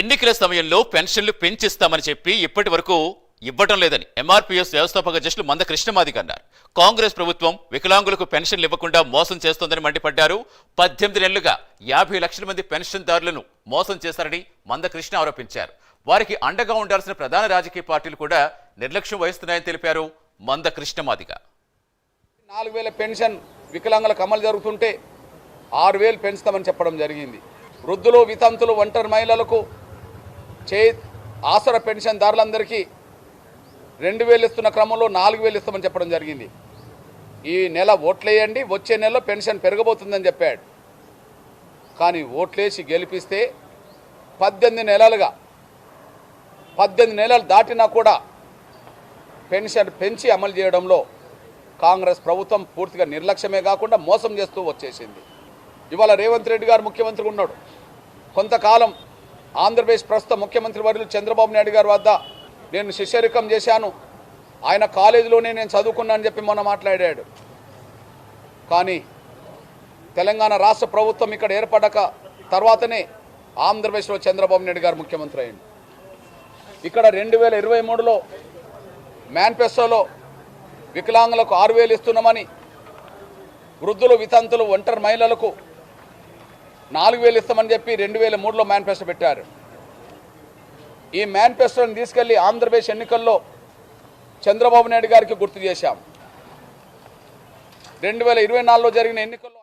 ఎన్నికల సమయంలో పెన్షన్లు పెంచిస్తామని చెప్పి ఇప్పటి వరకు ఇవ్వటం లేదని ఎంఆర్పీఎస్ వ్యవస్థాపక అధ్యక్షులు మంద కృష్ణమాదిగ అన్నారు. కాంగ్రెస్ ప్రభుత్వం వికలాంగులకు పెన్షన్లు ఇవ్వకుండా మోసం చేస్తోందని మండిపడ్డారు. పద్దెనిమిది నెలలుగా యాభై లక్షల మంది పెన్షన్దారులను మోసం చేశారని మంద కృష్ణ ఆరోపించారు. వారికి అండగా ఉండాల్సిన ప్రధాన రాజకీయ పార్టీలు కూడా నిర్లక్ష్యం వహిస్తున్నాయని తెలిపారు మంద కృష్ణమాదిగ నాలుగు వేల పెన్షన్ వికలాంగులకు అమలు జరుగుతుంటే ఆరు వేలు పెంచుతామని చెప్పడం జరిగింది. వృద్ధులు వితంతులు ఒంటరి మహిళలకు చే ఆసర పెన్షన్దారులందరికీ రెండు వేలు ఇస్తున్న క్రమంలో నాలుగు వేలు ఇస్తామని చెప్పడం జరిగింది. ఈ నెల ఓట్లేయండి వచ్చే నెలలో పెన్షన్ పెరగబోతుందని చెప్పాడు. కానీ ఓట్లేసి గెలిపిస్తే పద్దెనిమిది నెలలుగా పద్దెనిమిది నెలలు దాటినా కూడా పెన్షన్ పెంచి అమలు చేయడంలో కాంగ్రెస్ ప్రభుత్వం పూర్తిగా నిర్లక్ష్యమే కాకుండా మోసం చేస్తూ వచ్చేసింది. ఇవాళ రేవంత్ రెడ్డి గారు ముఖ్యమంత్రి ఉన్నాడు. కొంతకాలం ఆంధ్రప్రదేశ్ ప్రస్తుత ముఖ్యమంత్రి వర్యులు చంద్రబాబు నాయుడు గారి వద్ద నేను శిష్యరికం చేశాను. ఆయన కాలేజీలోనే నేను చదువుకున్నానని చెప్పి మొన్న మాట్లాడాడు. కానీ తెలంగాణ రాష్ట్ర ప్రభుత్వం ఇక్కడ ఏర్పడక తర్వాతనే ఆంధ్రప్రదేశ్లో చంద్రబాబు నాయుడు గారు ముఖ్యమంత్రి అయ్యండి ఇక్కడ రెండు వేల ఇరవై మూడులో మేనిఫెస్టోలో వికలాంగులకు ఆరు వేలు ఇస్తున్నామని వృద్ధులు వితంతులు ఒంటరి మహిళలకు నాలుగు వేలు ఇస్తామని చెప్పి రెండు వేల మూడులో మేనిఫెస్టో పెట్టారు. ఈ మేనిఫెస్టోని తీసుకెళ్ళి ఆంధ్రప్రదేశ్ ఎన్నికల్లో చంద్రబాబు నాయుడు గారికి గుర్తు చేశాం. రెండు వేల ఇరవై నాలుగులో జరిగిన ఎన్నికల్లో